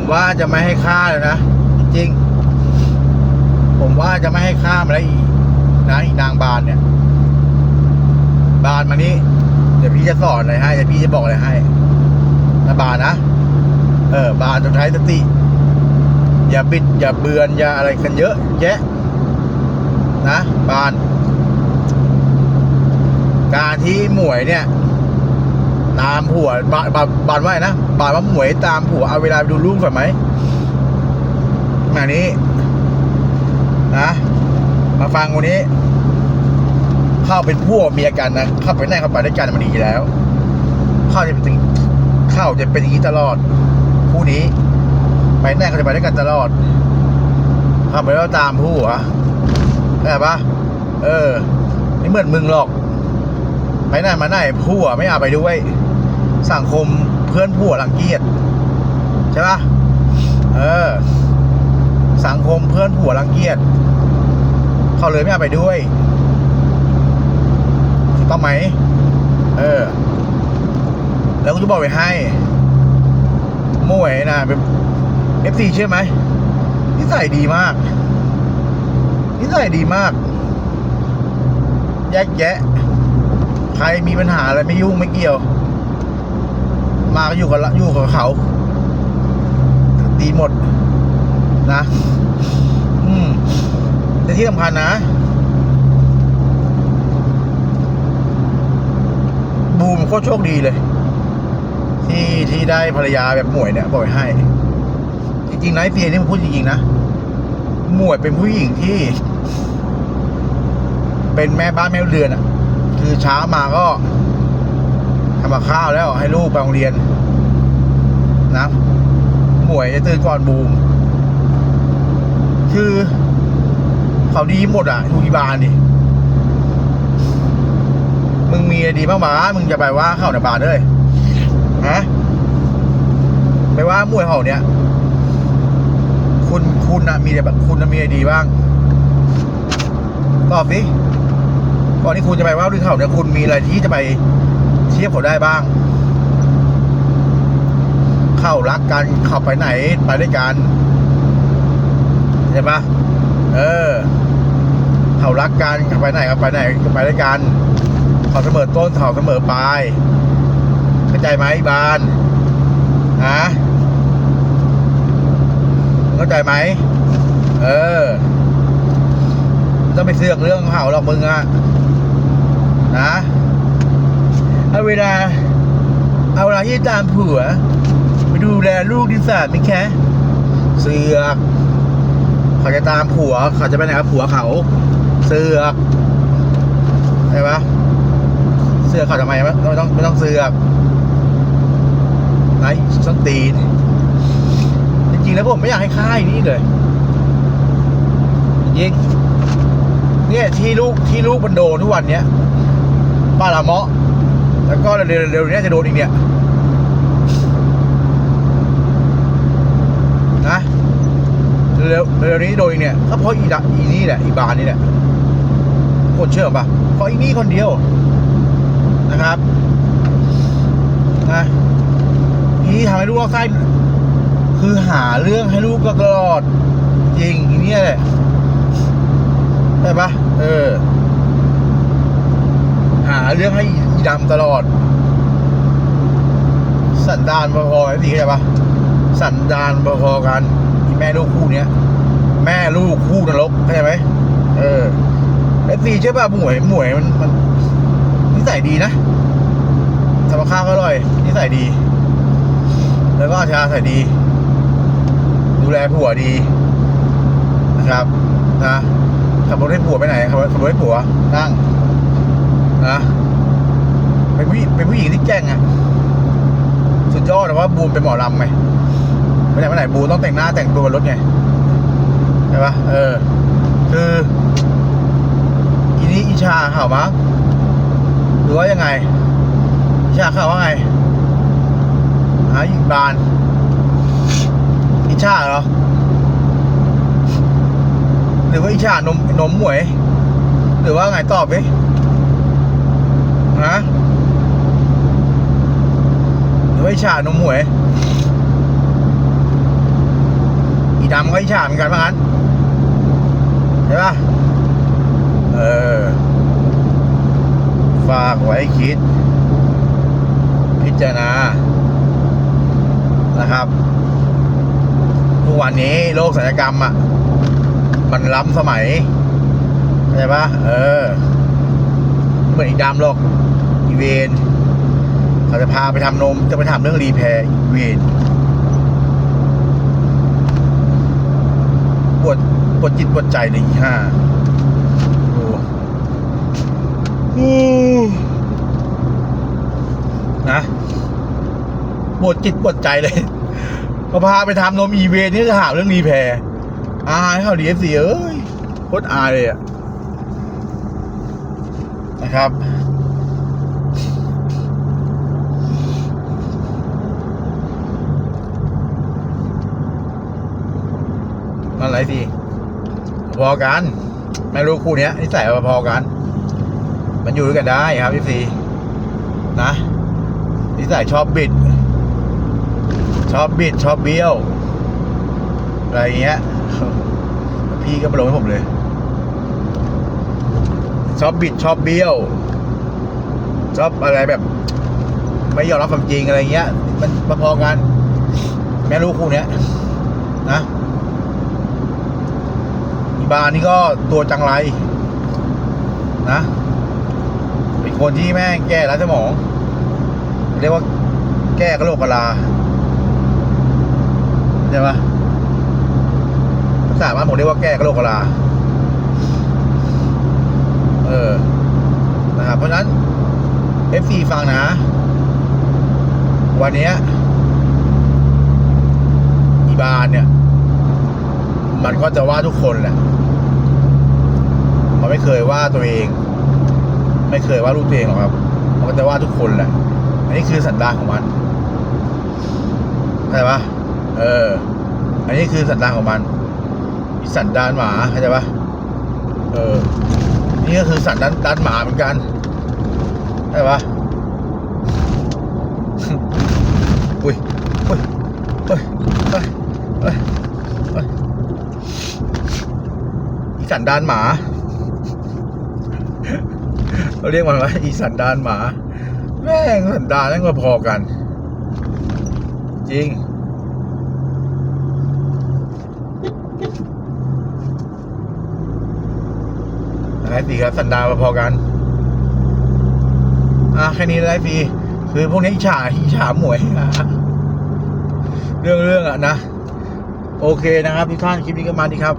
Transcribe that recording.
ผมว่าจะไม่ให้ฆ่าเลยนะจริง ผมว่าจะไม่ให้ฆ่ามาแล้วอีกนะอีนางบานเนี่ย บานมานี้เดี๋ยวพี่จะสอนอะไรให้เดี๋ยวพี่จะบอกอะไรให้นะบานนะเออบานจงใช้สติ อย่าบิด อย่าเบือนอย่าอะไรกันเยอะ แยะ นะบาน การที่หมวยเนี่ย ตามผัวบาบานบานว่านะบานว่าหมวยตามผัวเอาเวลาไปดูลูกก่อนไหมมานี้ นะมาฟังวันนี้ เข้าเป็นพวกเมียกันนะเข้าไปไหนเข้าไปด้วยกันมันดีแล้ว เข้าจะเป็นเข้าจะเป็นอย่างนี้ตลอดคู่นี้ ไปไหนเขาจะไปด้วยกันตลอดเข้าไปแล้วตามผู้เหรอได้ปะเออไม่เหมือนมึงหรอกไปไหนมาไหนผู้อะไม่เอาไปด้วย สังคมเพื่อนผู้รังเกียจใช่ปะเออ สังคมเพื่อนผัวรังเกียจเขาเลยไม่เอาไปด้วยถูกต้องไหม เออ แล้วกูจะบอกไว้ให้มวยนะเป็นเอฟซีเชื่อไหมนิสัยดีมากนิสัยดีมาก แยกแยะ ใครมีปัญหาอะไรไม่ยุ่งไม่เกี่ยว มาก็อยู่กับอยู่กับเขา ดีหมด นะ อืมแต่ที่สำคัญนะ บูมโคตรโชคดีเลย ที่ที่ได้ภรรยาแบบหมวยเนี่ยบอกให้ จริงๆนะไอเฟียนี่มันพูดจริงๆนะหมวยเป็นผู้หญิงที่ เป็นแม่บ้านแม่เรือนอะ คือเช้ามาก็ทำกับข้าวแล้วให้ลูกไปโรงเรียน นะหมวยจะตื่นก่อนบูม คือ เขาดีหมดอะทุกอีบานดิมึงมีอะไรดีบ้างบ้ามึงจะไปว่าเขาในบานเลยฮะไปว่าหมวยเขาเนี่ย คุณคุณนะมีอะไรบ้างคุณนะมีอะไรดีบ้างตอบสิก่อนที่คุณจะไปว่าด้วยเขาเนี่ยคุณมีอะไรที่จะไปเทียบเขาได้บ้าง เข้ารักกันเข้าไปไหนไปด้วยกันใช่ปะเออเขารักกันเข้าไปไหนเข้าไปไหนก็ไปด้วยกันเขาเสมอต้นเขาเสมอปลายเข้าใจไหมบานฮะเข้าใจไหมเออไม่ต้องไปเสือกเรื่องเขาหรอกมึงอะนะเอาเวลาเอาเวลาที่ตามผัว ดูแลลูกดิสาไม่แค่เสือกเขาจะตามผัวเขาจะไปไหนกับผัวเขา เสือกใช่ปะเสือกเขาทำไมไม่ต้องไม่ต้องเสือกไอ้ส้นตีนจริงๆแล้วผมไม่อยากให้ค่ายนี้เลยจริงเนี่ยที่ลูกที่ลูกมันโดนทุกวันเนี้ยป้าละเมาะแล้วก็เร็วๆเร็วเนี้ยจะโดนอีกเนี่ย นะ เร็วเร็วนี้โดยเนี่ยก็เพราะอีดะอีนี่แหละอีบานนี่แหละคนเชื่อปะเพราะอีนี่คนเดียวนะครับนะอีนี่ทำให้ลูกลอกไส้คือหาเรื่องให้ลูกก็ตลอดจริงอีนี่แหละใช่ปะเออ หาเรื่องให้อีดำตลอด สันดานพอๆไอ้พี่เข้าใจปะสันดานพอๆกัน แม่ลูกคู่เนี้ย แม่ลูกคู่นรกเข้าใจไหมเออไอ้ซีเชื่อป่ะหมวยหมวยมันมันนิสัยดีนะทำกับข้าวก็อร่อยนิสัยดี แล้วก็อาชาใส่ดี ดูแลผัวดีนะครับนะขับรถให้ผัวไปไหนขับรถขับรถให้ผัวนั่งนะเป็นผู้เป็นผู้หญิงที่แกร่งอะสุดยอดแต่ว่าบูมเป็นหมอลำไง ไม่ไหนไม่ไหนบูต้องแต่งหน้าแต่งตัวบนรถไงใช่ปะเออ คืออีนี้อิชาข่าวมั้งหรือว่ายังไงอิชาข่าวว่าไงหาอีกบานอิชาเหรอหรือว่าอิชานมนมหมวย หรือว่าไงตอบดิฮะหรือว่าอิจฉานมหมวย ดำก็อิจฉาเหมือนกันว่างั้นใช่ปะเออ ฝากไว้คิด พิจารณา นะครับ ทุกวันนี้โลกศัลยกรรมอะ มันล้ำสมัยเข้าใจปะเออ เหมือนอีดำหรอก อีเวนเขาจะพาไปทำนม จะไปทำเรื่องรีแพร์อีเวน วดปวดจิตปวดใจเลยอีห้าโอ้โหนะปวดจิตปวดใจเลยก็พาไปทำนมอีเวนนี่จะหาเรื่องรีแพร์อายเขาดีเอฟซีเอ้ยโคตรอายเลยอะนะครับ นั่นไรสิพอกัน ไม่รู้คู่เนี้ยนิสัยพอกัน มันอยู่ด้วยกันได้ครับพี่ซีนะนิสัยชอบบิด ชอบบิดชอบเบี้ยว อะไรเงี้ย พี่ก็มาลงให้ผมเลย ชอบบิดชอบเบี้ยว ชอบอะไรแบบ ไม่ยอมรับความจริงอะไรเงี้ย มันมาพอกัน แม่ลูกคู่เนี้ยนะ บานี่ก็ตัวจังไรนะเป็นคนที่แม่งแก้แล้วสมอง เรียกว่าแก้กระโหลกกะลาใช่ปะภาษาบ้านผมเรียกว่าแก้กระโหลกกะลาเออนะครับเพราะฉะนั้น FC ฟังนะ วันนี้อีบานเนี่ย มันก็จะว่าทุกคนแหละ มันไม่เคยว่าตัวเอง ไม่เคยว่าลูกตัวเองหรอกครับ มันก็จะว่าทุกคนแหละ อันนี้คือสันดานของมันเข้าใจปะเออ อันนี้คือสันดานของมันสันดานหมาเข้าใจปะเออ นี่ก็คือสันดานดานหมาเหมือนกันเข้าใจปะอุ้ยอุ้ยอุ้ยอุ้ยอุ้ยอี สันดานหมา เราเรียกมันว่าอีสันดานหมา แม่งสันดานนั่นก็พอกัน จริงไอ้สีครับสันดานพอกัน อะแค่นี้เลยฟีคือพวกนี้อิจฉาอิจฉาหมวยเรื่องเรื่องอะนะ โอเคนะครับทุกท่านคลิปนี้ก็มาดีครับ